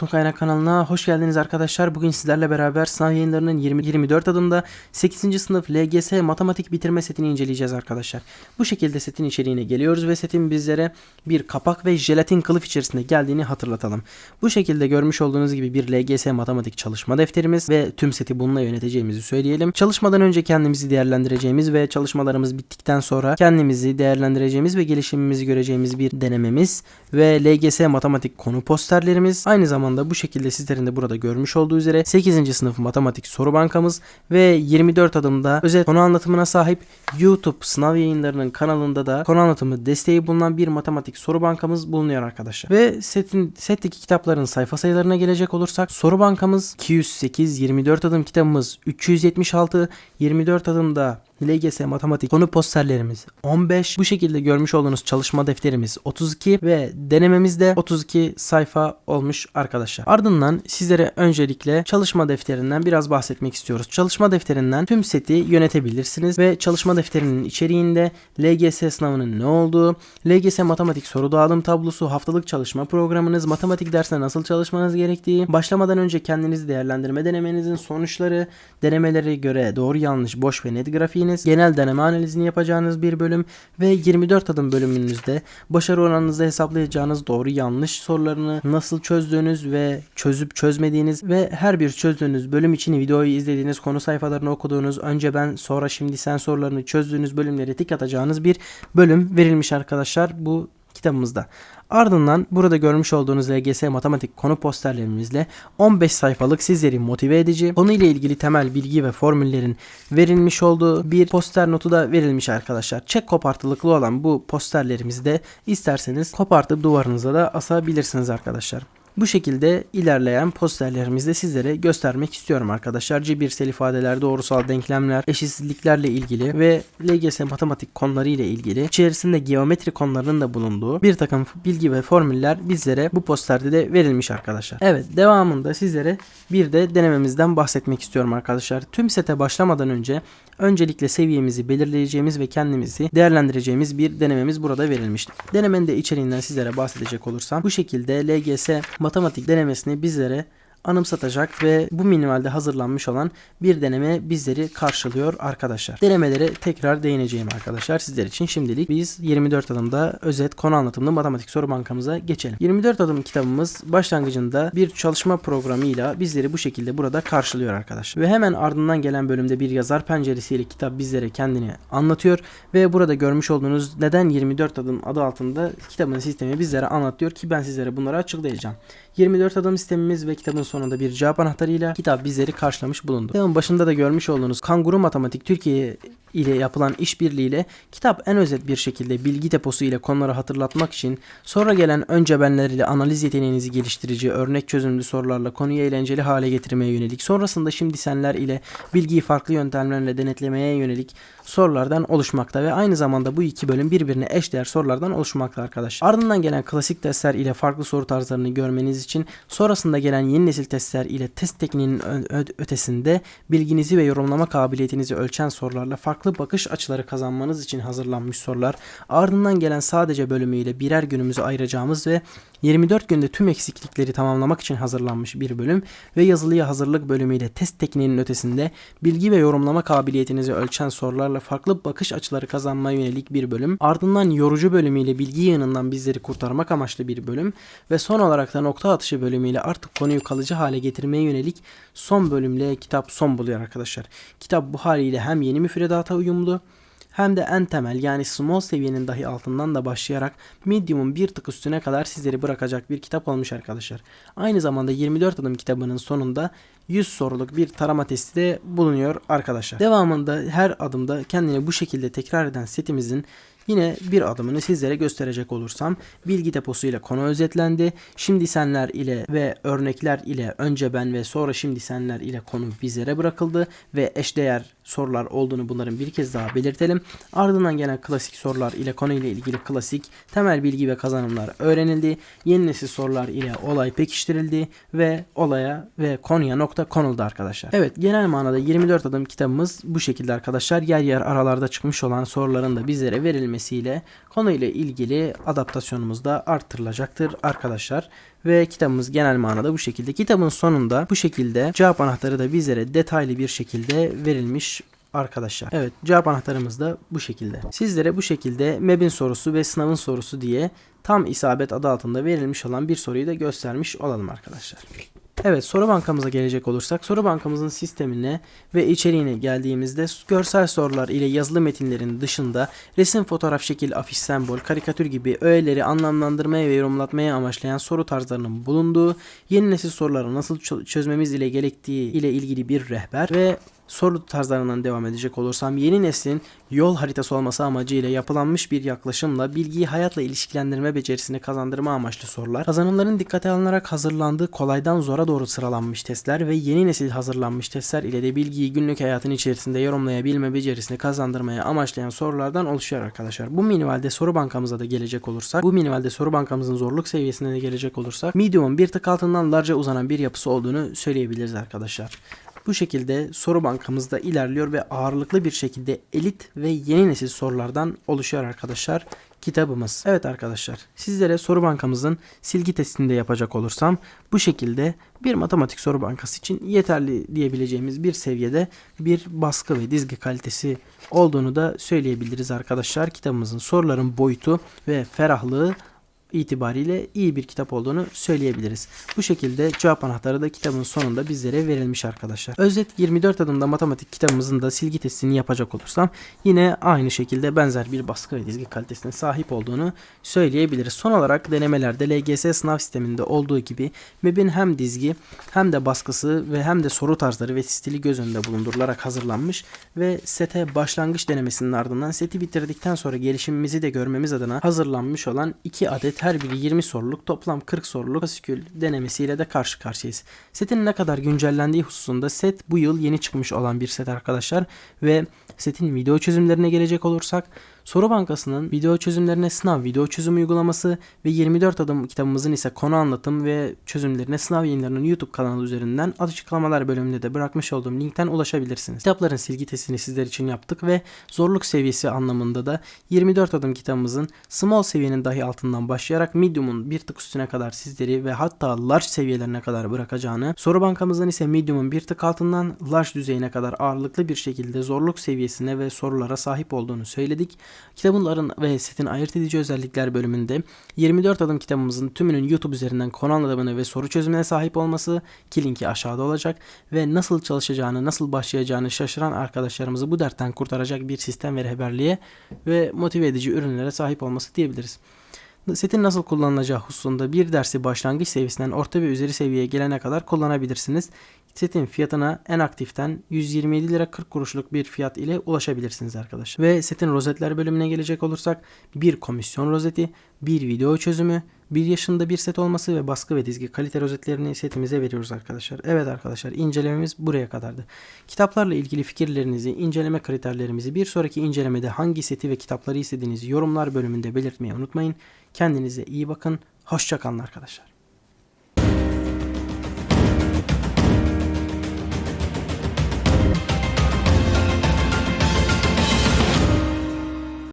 Altın Kaynak kanalına hoş geldiniz arkadaşlar. Bugün sizlerle beraber sınav yayınlarının 20 24 adımda 8. sınıf LGS matematik bitirme setini inceleyeceğiz arkadaşlar. Bu şekilde setin içeriğine geliyoruz ve setin bizlere bir kapak ve jelatin kılıf içerisinde geldiğini hatırlatalım. Bu şekilde görmüş olduğunuz gibi bir LGS matematik çalışma defterimiz ve tüm seti bununla yöneteceğimizi söyleyelim. Çalışmadan önce kendimizi değerlendireceğimiz ve çalışmalarımız bittikten sonra kendimizi değerlendireceğimiz ve gelişimimizi göreceğimiz bir denememiz ve LGS matematik konu posterlerimiz aynı zamanda bu şekilde sizlerin de burada görmüş olduğu üzere 8. sınıf matematik soru bankamız ve 24 adımda özet konu anlatımına sahip YouTube sınav yayınlarının kanalında da konu anlatımı desteği bulunan bir matematik soru bankamız bulunuyor arkadaşlar. Ve setin setteki kitapların sayfa sayılarına gelecek olursak soru bankamız 208, 24 adım kitabımız 376, 24 adımda LGS matematik konu posterlerimiz 15. Bu şekilde görmüş olduğunuz çalışma defterimiz 32 ve denememiz de 32 sayfa olmuş arkadaşlar. Ardından sizlere öncelikle çalışma defterinden biraz bahsetmek istiyoruz. Çalışma defterinden tüm seti yönetebilirsiniz ve çalışma defterinin içeriğinde LGS sınavının ne olduğu, LGS matematik soru dağılım tablosu, haftalık çalışma programınız, matematik dersine nasıl çalışmanız gerektiği, başlamadan önce kendinizi değerlendirme denemenizin sonuçları, denemelere göre doğru yanlış boş ve net grafiğiniz, genel deneme analizini yapacağınız bir bölüm ve 24 adım bölümünüzde başarı oranınızı hesaplayacağınız doğru yanlış sorularını nasıl çözdüğünüz ve çözüp çözmediğiniz ve her bir çözdüğünüz bölüm için videoyu izlediğiniz konu sayfalarını okuduğunuz önce ben sonra şimdi sen sorularını çözdüğünüz bölümleri tik atacağınız bir bölüm verilmiş arkadaşlar bu kitabımızda. Ardından burada görmüş olduğunuz LGS matematik konu posterlerimizle 15 sayfalık sizleri motive edici, konuyla ilgili temel bilgi ve formüllerin verilmiş olduğu bir poster notu da verilmiş arkadaşlar. Çek kopartılıklı olan bu posterlerimizi de isterseniz kopartıp duvarınıza da asabilirsiniz arkadaşlar. Bu şekilde ilerleyen posterlerimizi de sizlere göstermek istiyorum arkadaşlar. Cebirsel ifadeler, doğrusal denklemler, eşitsizliklerle ilgili ve LGS matematik konuları ile ilgili içerisinde geometri konularının da bulunduğu bir takım bilgi ve formüller bizlere bu posterde de verilmiş arkadaşlar. Evet devamında sizlere bir de denememizden bahsetmek istiyorum arkadaşlar. Tüm sete başlamadan önce öncelikle seviyemizi belirleyeceğimiz ve kendimizi değerlendireceğimiz bir denememiz burada verilmişti. Denemenin de içeriğinden sizlere bahsedecek olursam bu şekilde LGS matematik denemesini bizlere anımsatacak ve bu minimalde hazırlanmış olan bir deneme bizleri karşılıyor arkadaşlar. Denemelere tekrar değineceğim arkadaşlar sizler için. Şimdilik biz 24 adımda özet konu anlatımlı matematik soru bankamıza geçelim. 24 adım kitabımız başlangıcında bir çalışma programıyla bizleri bu şekilde burada karşılıyor arkadaşlar. Ve hemen ardından gelen bölümde bir yazar penceresiyle kitap bizlere kendini anlatıyor ve burada görmüş olduğunuz neden 24 adım adı altında kitabın sistemi bizlere anlatıyor ki ben sizlere bunları açıklayacağım. 24 adım sistemimiz ve kitabın sonunda bir cevap anahtarıyla kitap bizleri karşılamış bulundu. Kitabın başında da görmüş olduğunuz Kanguru Matematik Türkiye ile yapılan işbirliğiyle kitap en özet bir şekilde bilgi deposu ile konuları hatırlatmak için sonra gelen önce benler ile analiz yeteneğinizi geliştirici örnek çözümlü sorularla konuyu eğlenceli hale getirmeye yönelik sonrasında şimdi senler ile bilgiyi farklı yöntemlerle denetlemeye yönelik sorulardan oluşmakta ve aynı zamanda bu iki bölüm birbirine eşdeğer sorulardan oluşmakta arkadaşlar. Ardından gelen klasik testler ile farklı soru tarzlarını görmeniz için sonrasında gelen yeni nesil testler ile test tekniğinin ötesinde bilginizi ve yorumlama kabiliyetinizi ölçen sorularla farklı bakış açıları kazanmanız için hazırlanmış sorular ardından gelen sadece bölümüyle birer günümüzü ayıracağımız ve 24 günde tüm eksiklikleri tamamlamak için hazırlanmış bir bölüm ve yazılıya hazırlık bölümüyle test tekniğinin ötesinde bilgi ve yorumlama kabiliyetinizi ölçen sorularla farklı bakış açıları kazanmaya yönelik bir bölüm. Ardından yorucu bölümüyle bilgi yığınından bizleri kurtarmak amaçlı bir bölüm ve son olarak da nokta atışı bölümüyle artık konuyu kalıcı hale getirmeye yönelik son bölümle kitap son buluyor arkadaşlar. Kitap bu haliyle hem yeni müfredata uyumlu hem de en temel yani small seviyenin dahi altından da başlayarak medium'un bir tık üstüne kadar sizleri bırakacak bir kitap olmuş arkadaşlar. Aynı zamanda 24 adım kitabının sonunda 100 soruluk bir tarama testi de bulunuyor arkadaşlar. Devamında her adımda kendini bu şekilde tekrar eden setimizin Yine bir adımını sizlere gösterecek olursam bilgi deposu ile konu özetlendi. Şimdi senler ile ve örnekler ile önce ben ve sonra şimdi senler ile konu bizlere bırakıldı ve eşdeğer sorular olduğunu bunların bir kez daha belirtelim. Ardından gelen klasik sorular ile konuyla ilgili klasik temel bilgi ve kazanımlar öğrenildi. Yeni nesil sorular ile olay pekiştirildi ve olaya ve konuya nokta konuldu arkadaşlar. Evet genel manada 24 adım kitabımız bu şekilde arkadaşlar. Yer yer aralarda çıkmış olan soruların da bizlere verilmesiyle konuyla ilgili adaptasyonumuz da arttırılacaktır arkadaşlar. Ve kitabımız genel manada bu şekilde. Kitabın sonunda bu şekilde cevap anahtarı da bizlere detaylı bir şekilde verilmiş arkadaşlar. Evet cevap anahtarımız da bu şekilde. Sizlere bu şekilde MEB'in sorusu ve sınavın sorusu diye tam isabet adı altında verilmiş olan bir soruyu da göstermiş olalım arkadaşlar. Evet soru bankamıza gelecek olursak soru bankamızın sistemine ve içeriğine geldiğimizde görsel sorular ile yazılı metinlerin dışında resim, fotoğraf, şekil, afiş, sembol, karikatür gibi öğeleri anlamlandırmaya ve yorumlatmaya amaçlayan soru tarzlarının bulunduğu yeni nesil soruları nasıl çö- çözmemiz ile gerektiği ile ilgili bir rehber ve soru tarzlarından devam edecek olursam yeni neslin yol haritası olması amacıyla yapılanmış bir yaklaşımla bilgiyi hayatla ilişkilendirme becerisini kazandırma amaçlı sorular, kazanımların dikkate alınarak hazırlandığı kolaydan zora doğru sıralanmış testler ve yeni nesil hazırlanmış testler ile de bilgiyi günlük hayatın içerisinde yorumlayabilme becerisini kazandırmaya amaçlayan sorulardan oluşuyor arkadaşlar. Bu minivalde soru bankamıza da gelecek olursak, bu minivalde soru bankamızın zorluk seviyesine de gelecek olursak, medium'un bir tık altından large'a uzanan bir yapısı olduğunu söyleyebiliriz arkadaşlar. Bu şekilde soru bankamızda ilerliyor ve ağırlıklı bir şekilde elit ve yeni nesil sorulardan oluşuyor arkadaşlar kitabımız. Evet arkadaşlar sizlere soru bankamızın silgi testini de yapacak olursam bu şekilde bir matematik soru bankası için yeterli diyebileceğimiz bir seviyede bir baskı ve dizgi kalitesi olduğunu da söyleyebiliriz arkadaşlar. Kitabımızın soruların boyutu ve ferahlığı itibariyle iyi bir kitap olduğunu söyleyebiliriz. Bu şekilde cevap anahtarı da kitabın sonunda bizlere verilmiş arkadaşlar. Özet 24 adımda matematik kitabımızın da silgi testini yapacak olursam yine aynı şekilde benzer bir baskı ve dizgi kalitesine sahip olduğunu söyleyebiliriz. Son olarak denemelerde LGS sınav sisteminde olduğu gibi MEB'in hem dizgi hem de baskısı ve hem de soru tarzları ve stili göz önünde bulundurularak hazırlanmış ve sete başlangıç denemesinin ardından seti bitirdikten sonra gelişimimizi de görmemiz adına hazırlanmış olan 2 adet her biri 20 soruluk toplam 40 soruluk fasikül denemesiyle de karşı karşıyayız. Setin ne kadar güncellendiği hususunda set bu yıl yeni çıkmış olan bir set arkadaşlar ve setin video çözümlerine gelecek olursak Soru Bankası'nın video çözümlerine sınav video çözüm uygulaması ve 24 adım kitabımızın ise konu anlatım ve çözümlerine sınav yayınlarının YouTube kanalı üzerinden açıklamalar bölümünde de bırakmış olduğum linkten ulaşabilirsiniz. Kitapların silgi testini sizler için yaptık ve zorluk seviyesi anlamında da 24 adım kitabımızın small seviyenin dahi altından başlayarak medium'un bir tık üstüne kadar sizleri ve hatta large seviyelerine kadar bırakacağını, soru bankamızın ise medium'un bir tık altından large düzeyine kadar ağırlıklı bir şekilde zorluk seviyesine ve sorulara sahip olduğunu söyledik. Kitabınların ve setin ayırt edici özellikler bölümünde 24 adım kitabımızın tümünün YouTube üzerinden konu anlatımına ve soru çözümüne sahip olması ki linki aşağıda olacak ve nasıl çalışacağını, nasıl başlayacağını şaşıran arkadaşlarımızı bu dertten kurtaracak bir sistem ve rehberliğe ve motive edici ürünlere sahip olması diyebiliriz. Setin nasıl kullanılacağı hususunda bir dersi başlangıç seviyesinden orta ve üzeri seviyeye gelene kadar kullanabilirsiniz. Setin fiyatına en aktiften 127 lira 40 kuruşluk bir fiyat ile ulaşabilirsiniz arkadaşlar. Ve setin rozetler bölümüne gelecek olursak bir komisyon rozeti, bir video çözümü, bir yaşında bir set olması ve baskı ve dizgi kalite rozetlerini setimize veriyoruz arkadaşlar. Evet arkadaşlar incelememiz buraya kadardı. Kitaplarla ilgili fikirlerinizi, inceleme kriterlerimizi bir sonraki incelemede hangi seti ve kitapları istediğinizi yorumlar bölümünde belirtmeyi unutmayın. Kendinize iyi bakın. Hoşçakalın arkadaşlar.